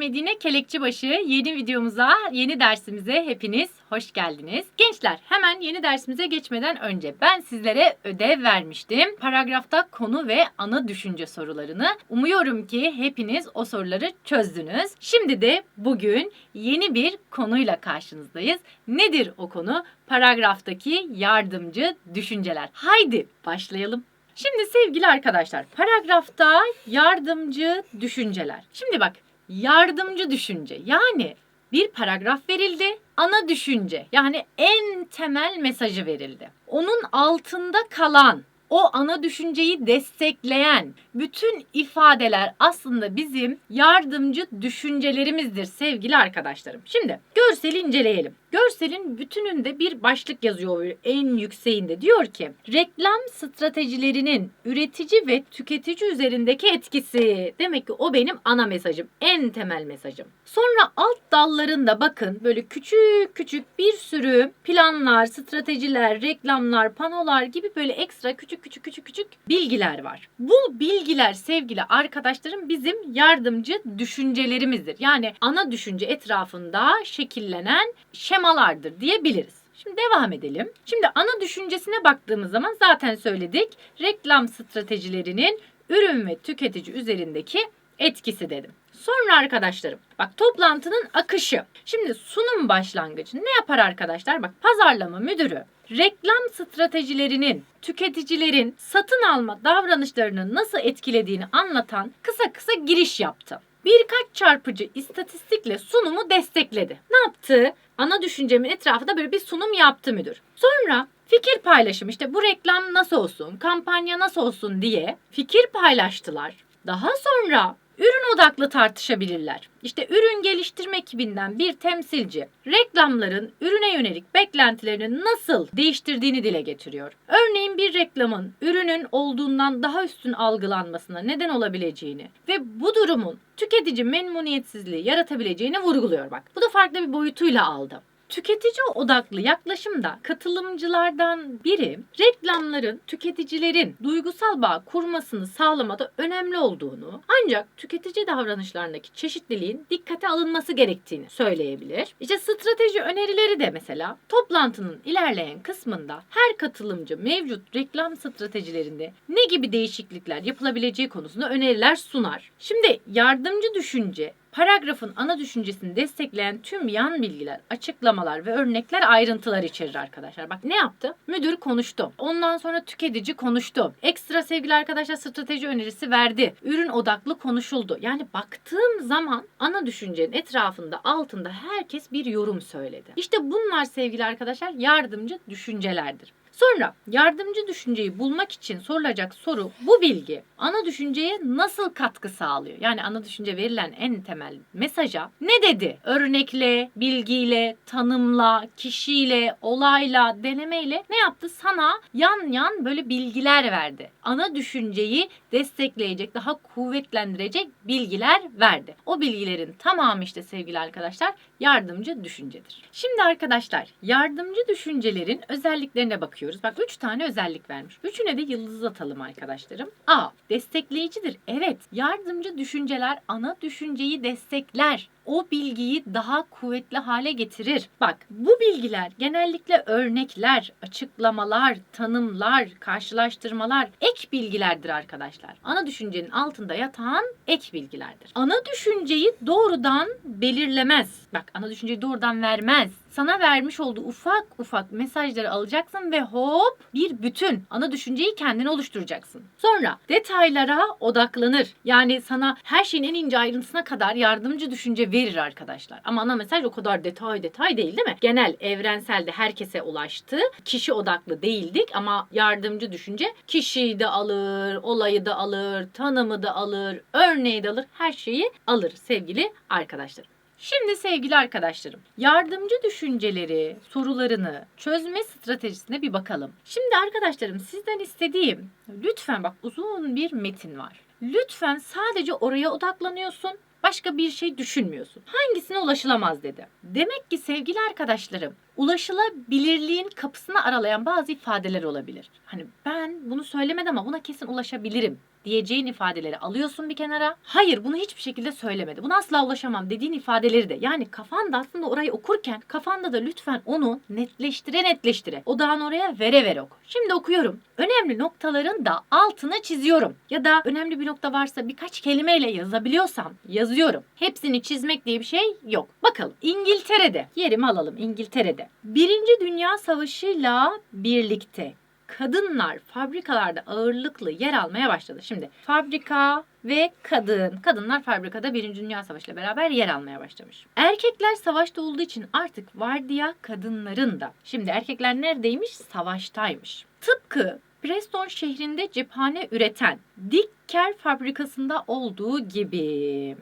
Medine Kelekçibaşı yeni videomuza, yeni dersimize hepiniz hoş geldiniz. Gençler hemen yeni dersimize geçmeden önce ben sizlere ödev vermiştim. Paragrafta konu ve ana düşünce sorularını. Umuyorum ki hepiniz o soruları çözdünüz. Şimdi de bugün yeni bir konuyla karşınızdayız. Nedir o konu? Paragraftaki yardımcı düşünceler. Haydi başlayalım. Şimdi sevgili arkadaşlar, paragrafta yardımcı düşünceler. Şimdi bak, yardımcı düşünce yani bir paragraf verildi, ana düşünce yani en temel mesajı verildi. Onun altında kalan o ana düşünceyi destekleyen bütün ifadeler aslında bizim yardımcı düşüncelerimizdir sevgili arkadaşlarım. Şimdi görseli inceleyelim. Görselin bütününde bir başlık yazıyor en yükseğinde. Diyor ki reklam stratejilerinin üretici ve tüketici üzerindeki etkisi. Demek ki o benim ana mesajım. En temel mesajım. Sonra alt dallarında bakın böyle küçük küçük bir sürü planlar, stratejiler, reklamlar, panolar gibi böyle ekstra küçük küçük küçük küçük bilgiler var. Bu bilgiler sevgili arkadaşlarım bizim yardımcı düşüncelerimizdir. Yani ana düşünce etrafında şekillenen şemalardır diyebiliriz. Şimdi devam edelim. Şimdi ana düşüncesine baktığımız zaman zaten söyledik. Reklam stratejilerinin ürün ve tüketici üzerindeki etkisi dedim. Sonra arkadaşlarım bak toplantının akışı. Şimdi sunum başlangıcı ne yapar arkadaşlar? Bak pazarlama müdürü reklam stratejilerinin tüketicilerin satın alma davranışlarını nasıl etkilediğini anlatan kısa kısa giriş yaptı. Birkaç çarpıcı istatistikle sunumu destekledi. Ne yaptı? Ana düşüncemin etrafında böyle bir sunum yaptı müdür. Sonra fikir paylaşım işte bu reklam nasıl olsun, kampanya nasıl olsun diye fikir paylaştılar. Daha sonra Ürün odaklı tartışabilirler. İşte ürün geliştirme ekibinden bir temsilci reklamların ürüne yönelik beklentilerini nasıl değiştirdiğini dile getiriyor. Örneğin bir reklamın ürünün olduğundan daha üstün algılanmasına neden olabileceğini ve bu durumun tüketici memnuniyetsizliği yaratabileceğini vurguluyor bak. Bu da farklı bir boyutuyla aldı. Tüketici odaklı yaklaşımda katılımcılardan biri reklamların tüketicilerin duygusal bağ kurmasını sağlamada önemli olduğunu ancak tüketici davranışlarındaki çeşitliliğin dikkate alınması gerektiğini söyleyebilir. İşte strateji önerileri de mesela toplantının ilerleyen kısmında her katılımcı mevcut reklam stratejilerinde ne gibi değişiklikler yapılabileceği konusunda öneriler sunar. Şimdi yardımcı düşünce Paragrafın ana düşüncesini destekleyen tüm yan bilgiler, açıklamalar ve örnekler ayrıntılar içerir arkadaşlar. Bak ne yaptı? Müdür konuştu. Ondan sonra tüketici konuştu. Ekstra sevgili arkadaşlar strateji önerisi verdi. Ürün odaklı konuşuldu. Yani baktığım zaman ana düşüncenin etrafında altında herkes bir yorum söyledi. İşte bunlar sevgili arkadaşlar yardımcı düşüncelerdir. Sonra yardımcı düşünceyi bulmak için sorulacak soru bu bilgi ana düşünceye nasıl katkı sağlıyor? Yani ana düşünce verilen en temel mesaja ne dedi? Örnekle, bilgiyle, tanımla, kişiyle, olayla, denemeyle ne yaptı? Sana yan yan böyle bilgiler verdi. Ana düşünceyi destekleyecek, daha kuvvetlendirecek bilgiler verdi. O bilgilerin tamamı işte sevgili arkadaşlar yardımcı düşüncedir. Şimdi arkadaşlar yardımcı düşüncelerin özelliklerine bakıyoruz. Bak 3 tane özellik vermiş. Üçüne de yıldız atalım arkadaşlarım. A. Destekleyicidir. Evet yardımcı düşünceler ana düşünceyi destekler o bilgiyi daha kuvvetli hale getirir. Bak bu bilgiler genellikle örnekler, açıklamalar, tanımlar, karşılaştırmalar, ek bilgilerdir arkadaşlar. Ana düşüncenin altında yatan ek bilgilerdir. Ana düşünceyi doğrudan belirlemez. Bak ana düşünceyi doğrudan vermez sana vermiş olduğu ufak ufak mesajları alacaksın ve hop bir bütün ana düşünceyi kendin oluşturacaksın. Sonra detaylara odaklanır. Yani sana her şeyin en ince ayrıntısına kadar yardımcı düşünce verir arkadaşlar. Ama ana mesaj o kadar detay detay değil değil mi? Genel evrenselde herkese ulaştı. Kişi odaklı değildik ama yardımcı düşünce kişiyi de alır, olayı da alır, tanımı da alır, örneği de alır, her şeyi alır sevgili arkadaşlarım. Şimdi sevgili arkadaşlarım, yardımcı düşünceleri, sorularını çözme stratejisine bir bakalım. Şimdi arkadaşlarım sizden istediğim lütfen bak uzun bir metin var. Lütfen sadece oraya odaklanıyorsun Başka bir şey düşünmüyorsun. Hangisine ulaşılamaz dedi. Demek ki sevgili arkadaşlarım ulaşılabilirliğin kapısını aralayan bazı ifadeler olabilir. Hani ben bunu söylemedim ama buna kesin ulaşabilirim diyeceğin ifadeleri alıyorsun bir kenara. Hayır bunu hiçbir şekilde söylemedi. Buna asla ulaşamam dediğin ifadeleri de. Yani kafanda aslında orayı okurken kafanda da lütfen onu netleştire netleştire. Odağını oraya vere vere oku. Şimdi okuyorum. Önemli noktaların da altına çiziyorum. Ya da önemli bir nokta varsa birkaç kelimeyle yazabiliyorsam yazıyorum. Hepsini çizmek diye bir şey yok. Bakalım İngiltere'de yerimi alalım İngiltere'de. Birinci Dünya Savaşı'yla birlikte kadınlar fabrikalarda ağırlıklı yer almaya başladı. Şimdi fabrika ve kadın. Kadınlar fabrikada Birinci Dünya Savaşı ile beraber yer almaya başlamış. Erkekler savaşta olduğu için artık vardiya kadınların da. Şimdi erkekler neredeymiş? Savaştaymış. Tıpkı Preston şehrinde cephane üreten Dicker fabrikasında olduğu gibi.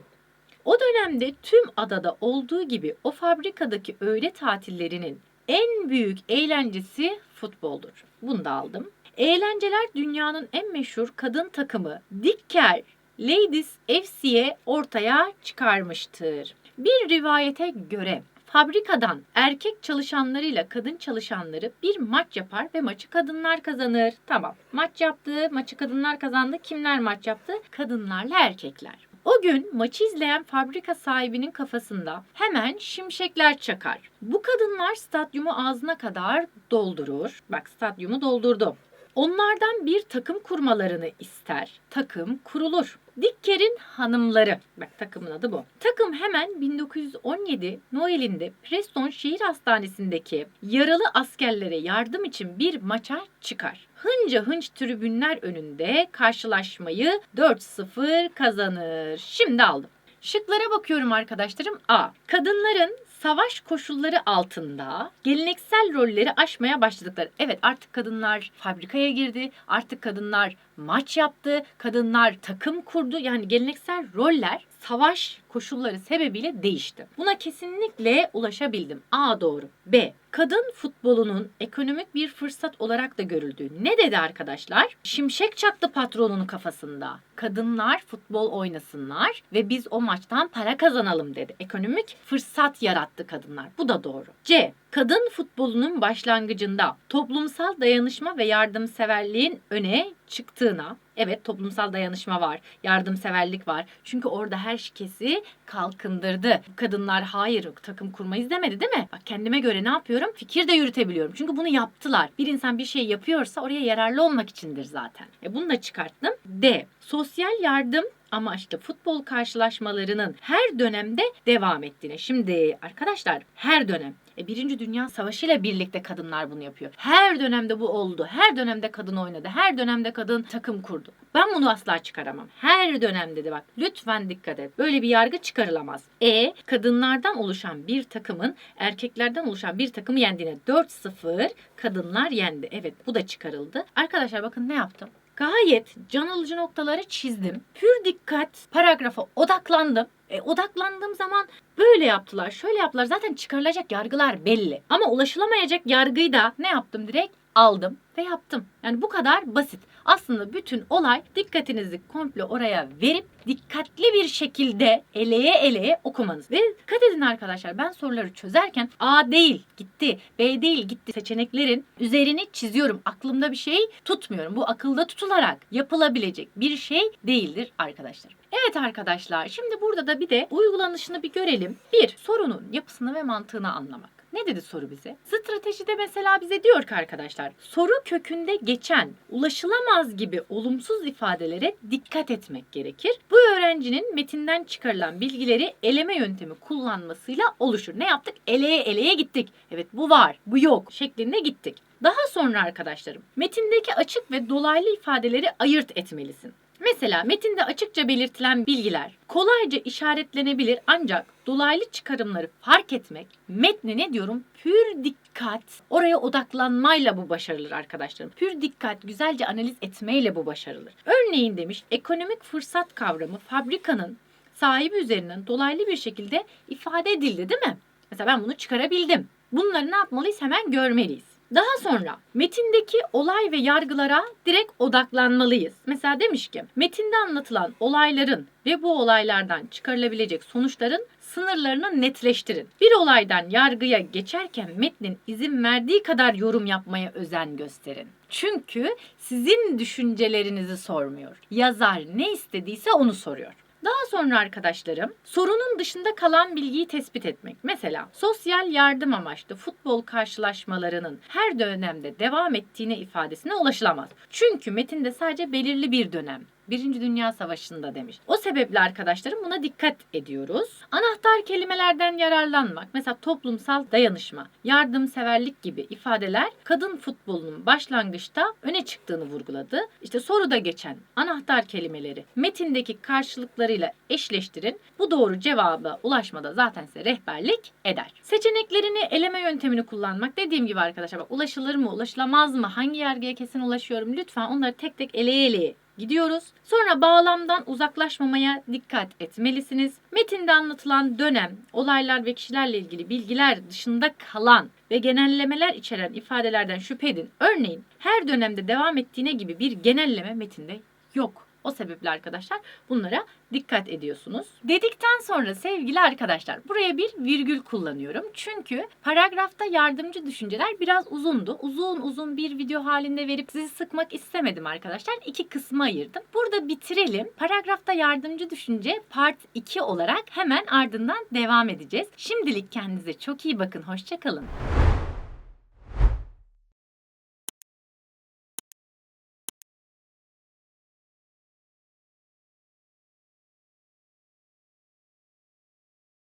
O dönemde tüm adada olduğu gibi o fabrikadaki öğle tatillerinin en büyük eğlencesi futboldur. Bunu da aldım. Eğlenceler dünyanın en meşhur kadın takımı Dicker Ladies FC'ye ortaya çıkarmıştır. Bir rivayete göre fabrikadan erkek çalışanlarıyla kadın çalışanları bir maç yapar ve maçı kadınlar kazanır. Tamam. Maç yaptı, maçı kadınlar kazandı. Kimler maç yaptı? Kadınlarla erkekler. O gün maçı izleyen fabrika sahibinin kafasında hemen şimşekler çakar. Bu kadınlar stadyumu ağzına kadar doldurur. Bak stadyumu doldurdu. Onlardan bir takım kurmalarını ister. Takım kurulur. Dicker'in hanımları. Bak takımın adı bu. Takım hemen 1917 Noel'inde Preston Şehir Hastanesi'ndeki yaralı askerlere yardım için bir maça çıkar. Hınca hınç tribünler önünde karşılaşmayı 4-0 kazanır. Şimdi aldım. Şıklara bakıyorum arkadaşlarım. A. Kadınların savaş koşulları altında geleneksel rolleri aşmaya başladıkları. Evet artık kadınlar fabrikaya girdi. Artık kadınlar maç yaptı. Kadınlar takım kurdu. Yani geleneksel roller savaş koşulları sebebiyle değişti. Buna kesinlikle ulaşabildim. A doğru. B. Kadın futbolunun ekonomik bir fırsat olarak da görüldüğü. Ne dedi arkadaşlar? Şimşek çaktı patronun kafasında. Kadınlar futbol oynasınlar ve biz o maçtan para kazanalım dedi. Ekonomik fırsat yarattı kadınlar. Bu da doğru. C. Kadın futbolunun başlangıcında toplumsal dayanışma ve yardımseverliğin öne çıktığına, evet toplumsal dayanışma var, yardımseverlik var. Çünkü orada herkesi kalkındırdı. Kadınlar hayır takım kurmayız demedi değil mi? Bak kendime göre ne yapıyorum? Fikir de yürütebiliyorum. Çünkü bunu yaptılar. Bir insan bir şey yapıyorsa oraya yararlı olmak içindir zaten. E bunu da çıkarttım. D. Sosyal yardım amaçlı futbol karşılaşmalarının her dönemde devam ettiğine. Şimdi arkadaşlar her dönem e, Birinci Dünya Savaşı ile birlikte kadınlar bunu yapıyor. Her dönemde bu oldu. Her dönemde kadın oynadı. Her dönemde kadın takım kurdu. Ben bunu asla çıkaramam. Her dönemde de bak lütfen dikkat et. Böyle bir yargı çıkarılamaz. E kadınlardan oluşan bir takımın erkeklerden oluşan bir takımı yendiğine 4-0 kadınlar yendi. Evet bu da çıkarıldı. Arkadaşlar bakın ne yaptım? Gayet can alıcı noktaları çizdim. Pür dikkat paragrafa odaklandım. E, odaklandığım zaman böyle yaptılar, şöyle yaptılar. Zaten çıkarılacak yargılar belli. Ama ulaşılamayacak yargıyı da ne yaptım direkt? Aldım ve yaptım. Yani bu kadar basit. Aslında bütün olay dikkatinizi komple oraya verip dikkatli bir şekilde eleye eleye okumanız. Ve dikkat edin arkadaşlar ben soruları çözerken A değil gitti, B değil gitti seçeneklerin üzerini çiziyorum. Aklımda bir şey tutmuyorum. Bu akılda tutularak yapılabilecek bir şey değildir arkadaşlar. Evet arkadaşlar şimdi burada da bir de uygulanışını bir görelim. Bir sorunun yapısını ve mantığını anlamak. Ne dedi soru bize? Stratejide mesela bize diyor ki arkadaşlar soru kökünde geçen ulaşılamaz gibi olumsuz ifadelere dikkat etmek gerekir. Bu öğrencinin metinden çıkarılan bilgileri eleme yöntemi kullanmasıyla oluşur. Ne yaptık? Eleye eleye gittik. Evet bu var, bu yok şeklinde gittik. Daha sonra arkadaşlarım metindeki açık ve dolaylı ifadeleri ayırt etmelisin. Mesela metinde açıkça belirtilen bilgiler kolayca işaretlenebilir ancak dolaylı çıkarımları fark etmek metni ne diyorum pür dikkat oraya odaklanmayla bu başarılır arkadaşlarım. Pür dikkat güzelce analiz etmeyle bu başarılır. Örneğin demiş ekonomik fırsat kavramı fabrikanın sahibi üzerinden dolaylı bir şekilde ifade edildi değil mi? Mesela ben bunu çıkarabildim. Bunları ne yapmalıyız? Hemen görmeliyiz. Daha sonra metindeki olay ve yargılara direkt odaklanmalıyız. Mesela demiş ki metinde anlatılan olayların ve bu olaylardan çıkarılabilecek sonuçların sınırlarını netleştirin. Bir olaydan yargıya geçerken metnin izin verdiği kadar yorum yapmaya özen gösterin. Çünkü sizin düşüncelerinizi sormuyor. Yazar ne istediyse onu soruyor. Daha sonra arkadaşlarım sorunun dışında kalan bilgiyi tespit etmek. Mesela sosyal yardım amaçlı futbol karşılaşmalarının her dönemde devam ettiğine ifadesine ulaşılamaz. Çünkü metinde sadece belirli bir dönem Birinci Dünya Savaşı'nda demiş. O sebeple arkadaşlarım buna dikkat ediyoruz. Anahtar kelimelerden yararlanmak, mesela toplumsal dayanışma, yardımseverlik gibi ifadeler kadın futbolunun başlangıçta öne çıktığını vurguladı. İşte soruda geçen anahtar kelimeleri metindeki karşılıklarıyla eşleştirin. Bu doğru cevaba ulaşmada zaten size rehberlik eder. Seçeneklerini eleme yöntemini kullanmak dediğim gibi arkadaşlar bak ulaşılır mı ulaşılamaz mı hangi yargıya kesin ulaşıyorum lütfen onları tek tek eleye eleye gidiyoruz. Sonra bağlamdan uzaklaşmamaya dikkat etmelisiniz. Metinde anlatılan dönem, olaylar ve kişilerle ilgili bilgiler dışında kalan ve genellemeler içeren ifadelerden şüphe edin. Örneğin her dönemde devam ettiğine gibi bir genelleme metinde yok. O sebeple arkadaşlar bunlara dikkat ediyorsunuz. Dedikten sonra sevgili arkadaşlar buraya bir virgül kullanıyorum. Çünkü paragrafta yardımcı düşünceler biraz uzundu. Uzun uzun bir video halinde verip sizi sıkmak istemedim arkadaşlar. İki kısma ayırdım. Burada bitirelim. Paragrafta yardımcı düşünce part 2 olarak hemen ardından devam edeceğiz. Şimdilik kendinize çok iyi bakın. Hoşçakalın.